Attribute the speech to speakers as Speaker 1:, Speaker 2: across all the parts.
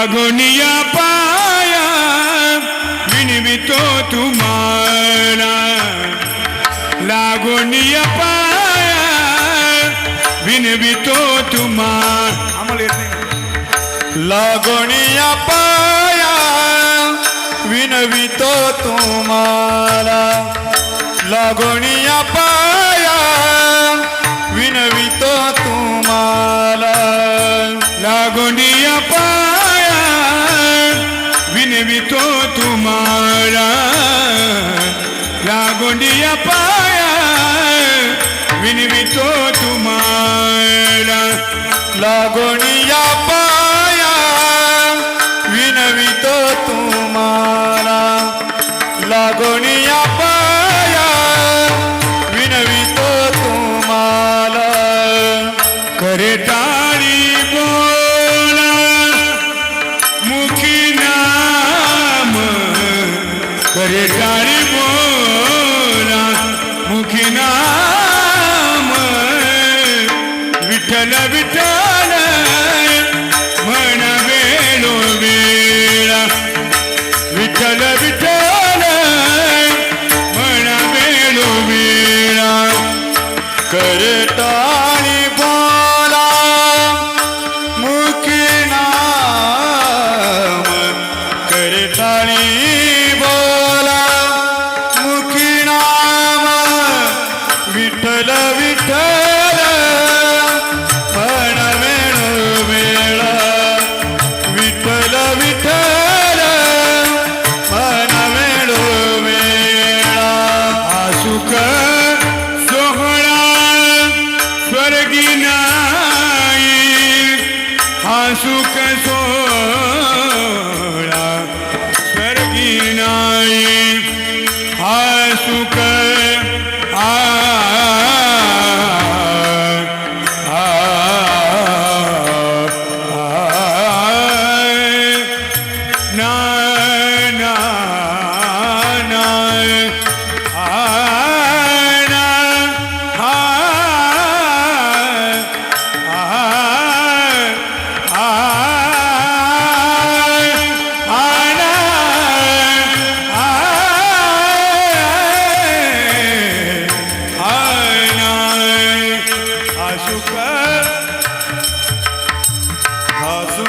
Speaker 1: लागोनिया पाया विनवितो तुम्हाला. लागोनिया पाया विनवितो तुम्हा आम्हाला येत नाही.
Speaker 2: लागोनिया पाया विनवितो पाया विनवितो तुम्हाला.
Speaker 1: लागोनिया पाया विनवितो तुम्हाला. लागोनिया पाया विनवितो तुम्हाला. करे बोला. मुखी नाम. करे टाळी विठ्ठल विठ्ठल म्हण वेळो वेळा विठ्ठल सुख सोळा स्वर्गी नाही हा सुख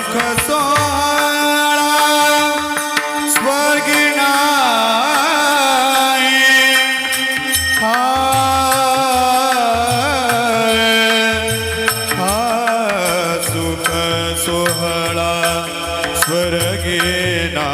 Speaker 1: सुख
Speaker 2: सोळा स्वर्गिणा नाही. हा हा सुख सोहळा स्वर्गिणा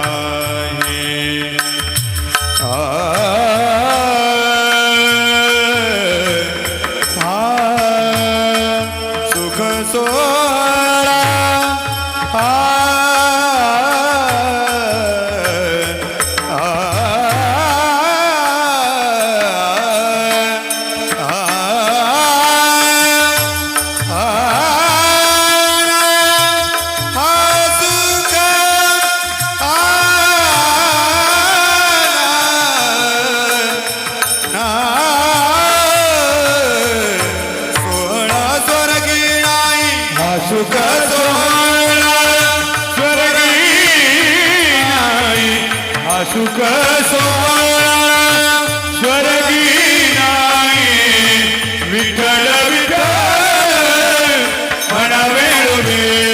Speaker 2: हा सुख स्वर्गी नाही
Speaker 1: विठ्ठल विठ्ठल म्हणा वेळ वेळा